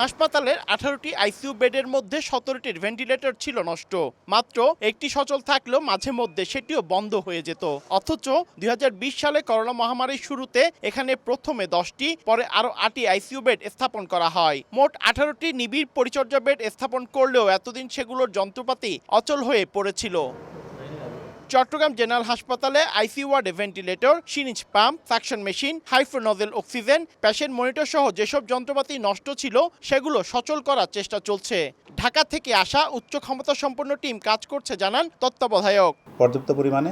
হাসপাতালের আঠারোটি আইসিইউ বেডের মধ্যে সতেরোটির ভেন্টিলেটর ছিল নষ্ট। মাত্র একটি সচল থাকলেও মাঝে মধ্যে সেটিও বন্ধ হয়ে যেত। অথচ দু হাজার বিশ সালে করোনা মহামারীর শুরুতে এখানে প্রথমে দশটি, পরে আরও আটটি আইসিইউ বেড স্থাপন করা হয়। মোট আঠারোটি নিবিড় পরিচর্যা বেড স্থাপন করলেও এতদিন সেগুলোর যন্ত্রপাতি অচল হয়ে পড়েছিল। চট্টগ্রাম জেনারেল হাসপাতালে আইসিইউ ওয়ার্ডে ventilator syringe pump suction machine হাইফ্রোনজেল oxygen patient monitor সহ যেসব যন্ত্রপাতি নষ্ট ছিল সেগুলো সচল করার চেষ্টা চলছে। ঢাকা থেকে আসা উচ্চ ক্ষমতা সম্পন্ন টিম কাজ করছে জানান তত্ত্বাবধায়ক। পর্যাপ্ত পরিমাণে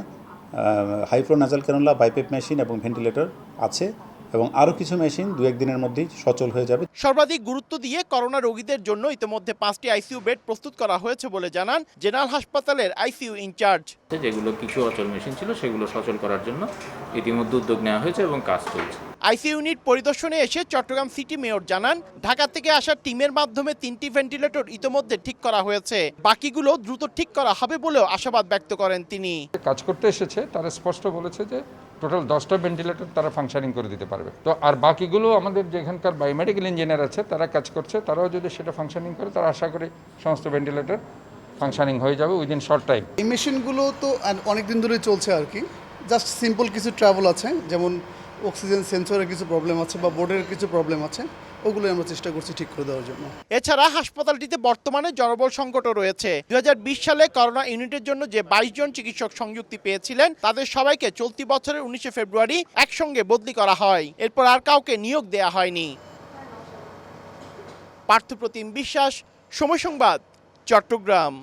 high flow nasal cannula BiPAP machine এবং ভেন্টিলেটর আছে এবং আরও কিছু মেশিন দু একদিনের মধ্যেই সচল হয়ে যাবে। সর্বাধিক গুরুত্ব দিয়ে করোনা রোগীদের জন্য ইতিমধ্যে পাঁচটি আইসিইউ বেড প্রস্তুত করা হয়েছে বলে জানান জেনারেল হাসপাতালের আইসিইউ ইনচার্জ। যেগুলো কিছু অচল মেশিন ছিল সেগুলো সচল করার জন্য ইতিমধ্যে উদ্যোগ নেওয়া হয়েছে এবং কাজ চলছে। আইসিইউ ইউনিট পরিদর্শনে এসে চট্টগ্রাম সিটি মেয়র জানান ঢাকা থেকে আসা টিমের মাধ্যমে তিনটি ভেন্টিলেটর ইতোমধ্যে ঠিক করা হয়েছে। বাকিগুলো দ্রুত ঠিক করা হবে বলেও আশাবাদ ব্যক্ত করেন তিনি। কাজ করতে এসেছে তারা স্পষ্ট বলেছে যে টোটাল দশটা ভেন্টিলেটর তারা ফাংশনিং করে দিতে পারবে। তো আর বাকিগুলো আমাদের যেখানকার বায়োমেডিক্যাল ইঞ্জিনিয়ার আছে তারা কাজ করছে তারাও যদি সেটা ফাংশনিং করে তারা আশা করি সমস্ত ভেন্টিলেটর ফাংশনিং হয়ে যাবে উইদিন শর্ট টাইম এই মেশিনগুলো তো অনেক দিন ধরে চলছে আর কি। জাস্ট সিম্পল কিছু ট্রাভেল আছে যেমন অক্সিজেন সেন্সরের কিছু প্রবলেম আছে বা বোর্ডের কিছু প্রবলেম আছে ওগুলো আমরা চেষ্টা করছি ঠিক করে দেওয়ার জন্য। এছাড়া হাসপাতালটিতে বর্তমানে জনবল সংকটও রয়েছে। দু হাজার বিশ সালে করোনা ইউনিটের জন্য যে বাইশ জন চিকিৎসক সংযুক্তি পেয়েছিলেন তাদের সবাইকে চলতি বছরের উনিশে ফেব্রুয়ারি একসঙ্গে বদলি করা হয়। এরপর আর কাউকে নিয়োগ দেয়া হয়নি। পার্থপ্রতিম বিশ্বাস সময় সংবাদ। চট্টগ্রাম।